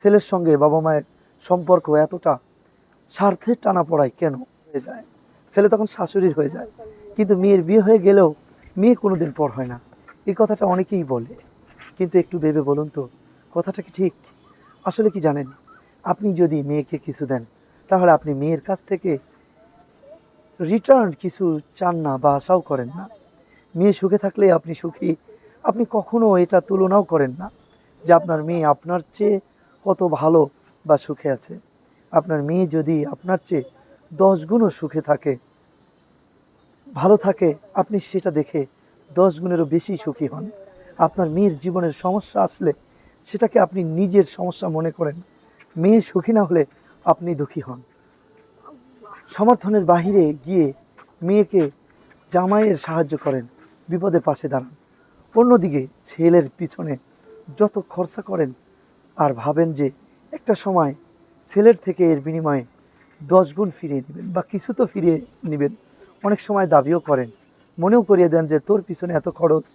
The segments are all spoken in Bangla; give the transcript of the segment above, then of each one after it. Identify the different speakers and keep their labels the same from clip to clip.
Speaker 1: ছেলের সঙ্গে বাবা মায়ের সম্পর্ক এতটা স্বার্থের টানা পড়ায় কেন হয়ে যায়? ছেলে তখন শাশুড়ির হয়ে যায়, কিন্তু মেয়ের বিয়ে হয়ে গেলেও মেয়ে কোনোদিন পর হয় না। এই কথাটা অনেকেই বলে, কিন্তু একটু ভেবে বলুন তো, কথাটা কি ঠিক? আসলে কি জানেন, আপনি যদি মেয়েকে কিছু দেন, তাহলে আপনি মেয়ের কাছ থেকে রিটার্ন কিছু চান না বা আশাও করেন না। মেয়ে সুখে থাকলে আপনি সুখী, আপনি কখনো এটা তুলনাও করেন না যে আপনার মেয়ে আপনার চেয়ে কত ভালো বা সুখে আছে। আপনার মেয়ে যদি আপনার চেয়ে দশ গুণও সুখে থাকে, ভালো থাকে, আপনি সেটা দেখে দশ গুণেরও বেশি সুখী হন। আপনার মেয়ের জীবনের সমস্যা আসলে সেটাকে আপনি নিজের সমস্যা মনে করেন। মেয়ে সুখী না হলে আপনি দুঃখী হন। সমর্থনের বাহিরে গিয়ে মেয়েকে জামাইয়ের সাহায্য করেন, বিপদে পাশে দাঁড়ান। অন্যদিকে ছেলের পিছনে যত খরচা করেন আর ভাবেন যে একটা সময় ছেলের থেকে এর বিনিময়ে দশ গুণ ফিরিয়ে নেবেন বা কিছু তো ফিরিয়ে নেবেন। অনেক সময় দাবিও করেন। মনেও করিয়ে দেন যে তোর পিছনে এত খরচ,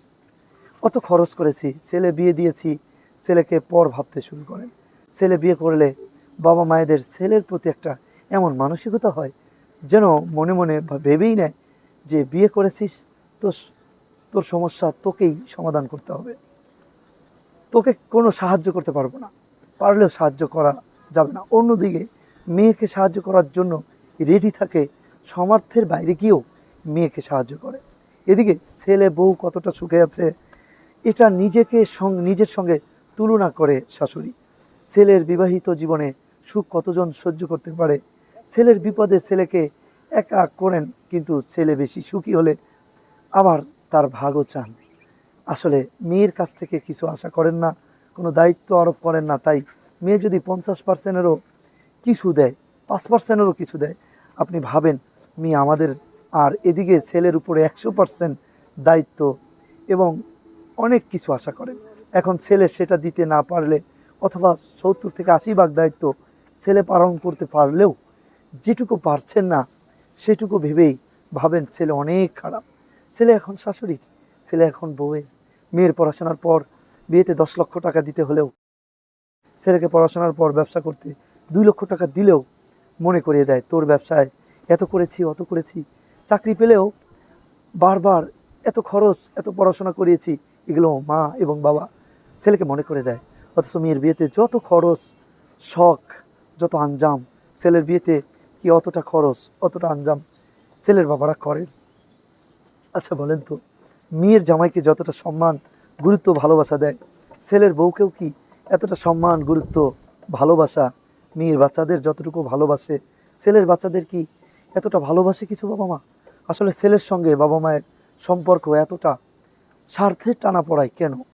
Speaker 1: অত খরচ করেছি, ছেলে বিয়ে দিয়েছি, ছেলেকে পর ভাবতে শুরু করেন। ছেলে বিয়ে করলে বাবা মায়েদের ছেলের প্রতি একটা এমন মানসিকতা হয় যেন মনে মনে ভেবেই নেয় যে বিয়ে করেছিস তো তোর সমস্যা তোকেই সমাধান করতে হবে। তোকে কোনো সাহায্য করতে পারব না। পারলেও সাহায্য করা যাবে না। অন্যদিকে, মেয়েকে সাহায্য করার জন্য রেডি থাকে সামর্থ্যের বাইরে গিয়েও মেয়েকে সাহায্য করে। এদিকে ছেলে বউ কতটা সুখে আছে, এটা নিজেকে নিজের সঙ্গে তুলনা করে শাশুড়ি। ছেলের বিবাহিত জীবনে সুখ কতজন সহ্য করতে পারে? ছেলের বিপদে ছেলেকে একা করেন, কিন্তু ছেলে বেশি সুখী হলে আবার তার ভাগও চান আসলে মেয়ের কাছ থেকে কিছু আশা করেন না, কোনো দায়িত্ব আরোপ করেন না, তাই মেয়ে যদি পঞ্চাশ পার্সেন্টেরও কিছু দেয়, পাঁচ পার্সেন্টেরও কিছু দেয়, আপনি ভাবেন মেয়ে আমাদের, আর এদিকে ছেলের উপরে একশো পার্সেন্ট দায়িত্ব এবং অনেক কিছু আশা করেন। এখন ছেলে সেটা দিতে না পারলে অথবা সত্তর থেকে আশি ভাগ দায়িত্ব ছেলে পালন করতে পারলেও যেটুকু পারছেন না, সেটুকু ভেবেই ভাবেন ছেলে অনেক খারাপ। ছেলে এখন শাশুড়ির, ছেলে এখন বউয়ের। মেয়ের পড়াশোনার পর বিয়েতে দশ লক্ষ টাকা দিতে হলেও ছেলেকে পড়াশোনার পর ব্যবসা করতে দুই লক্ষ টাকা দিলেও মনে করিয়ে দেয়, তোর ব্যবসায় এত করেছি, অত করেছি, চাকরি পেলেও বারবার এত খরচ, এত পড়াশোনা করিয়েছি, এগুলো মা এবং বাবা ছেলেকে মনে করে দেয়। অথচ মেয়ের বিয়েতে যত খরচ, শখ, যত আঞ্জাম, ছেলের বিয়েতে কি অতটা খরচ, অতটা আঞ্জাম ছেলের বাবারা করেন? আচ্ছা বলেন তো। মেয়ের জামাইকে যতটা সম্মান, গুরুত্ব, ভালোবাসা দেয়, ছেলের বউকেও কি এতটা সম্মান, গুরুত্ব, ভালোবাসা মেয়ের বাচ্চাদের যতটুকু ভালোবাসে, ছেলের বাচ্চাদের কি এতটা ভালোবাসে কিছু বাবা মা? আসলে ছেলের সঙ্গে বাবা মায়ের সম্পর্ক এতটা স্বার্থের টানা পড়ায় কেন?